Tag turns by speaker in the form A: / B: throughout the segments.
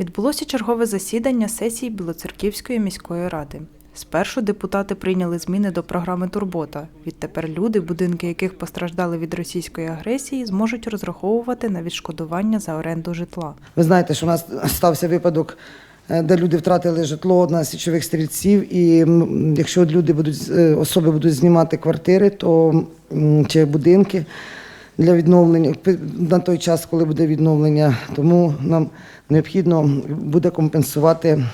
A: Відбулося чергове засідання сесії Білоцерківської міської ради. Спершу депутати прийняли зміни до програми Турбота. Відтепер люди, будинки яких постраждали від російської агресії, зможуть розраховувати на відшкодування за оренду житла.
B: Ви знаєте, що у нас стався випадок, е, де люди втратили житло на січових стрільців, і якщо люди будуть е, особи будуть знімати квартири, то чи будинки для відновлення на той час, коли буде відновлення, тому нам необхідно буде компенсувати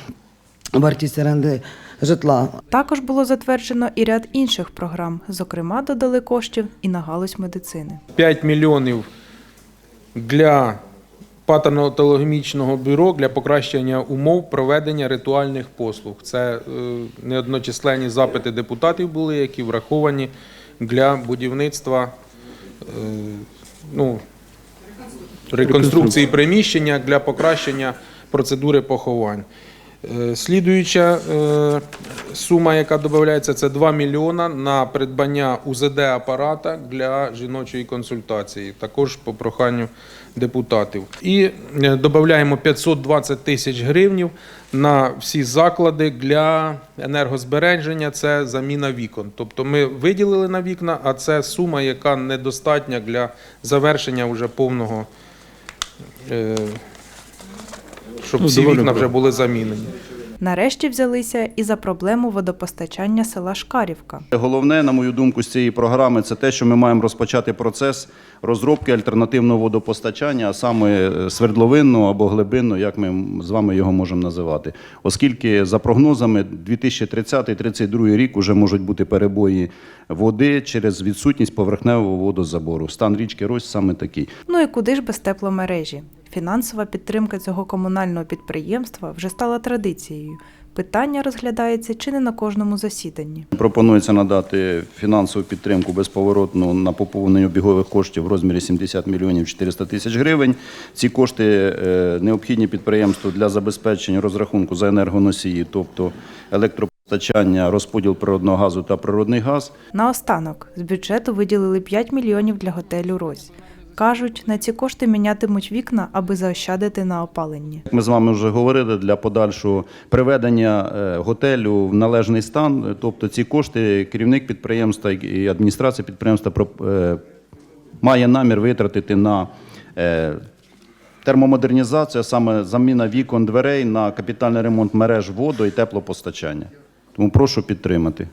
B: вартість оренди житла.
A: Також було затверджено і ряд інших програм. Зокрема, додали коштів і на галузь медицини.
C: 5 мільйонів для патологоанатомічного бюро для покращення умов проведення ритуальних послуг. Це е, неодночисленні запити депутатів були, які враховані для будівництва ну, реконструкції приміщення для покращення процедури поховань. Е, Слідуюча е, сума, яка додається, це 2 мільйона на придбання УЗД-апарата для жіночої консультації, також по проханню депутатів. І е, додаємо 520 тисяч гривнів на всі заклади для енергозбереження, це заміна вікон. Тобто ми виділили на вікна, а це сума, яка недостатня для завершення вже повного, щоб
D: Ну,
C: всі вікна вже були замінені.
A: Нарешті взялися і за проблему водопостачання села Шкарівка.
D: Головне, на мою думку, з цієї програми це те, що ми маємо розпочати процес розробки альтернативного водопостачання, а саме е, свердловинного або глибинного, як ми з вами його можемо називати. Оскільки за прогнозами 2030-2032 рік вже можуть бути перебої води через відсутність поверхневого водозабору. Стан річки Рось саме такий.
A: Ну і куди ж без тепломережі? Фінансова підтримка цього комунального підприємства вже стала традицією. Питання розглядається чи не на кожному засіданні.
D: Пропонується надати фінансову підтримку безповоротну на поповнення обігових коштів в розмірі 70 мільйонів 400 тисяч гривень. Ці кошти е, необхідні підприємству для забезпечення розрахунку за енергоносії, тобто електропостачання, розподіл природного газу та природний газ.
A: Наостанок з бюджету виділили 5 мільйонів для готелю Рось. Кажуть, на ці кошти мінятимуть вікна, аби заощадити на опаленні.
D: Ми з вами вже говорили для подальшого приведення е, готелю в належний стан. Тобто ці кошти керівник підприємства і адміністрація підприємства е, має намір витратити на е, термомодернізацію, саме заміна вікон дверей на капітальний ремонт мереж воду і теплопостачання. Тому прошу підтримати.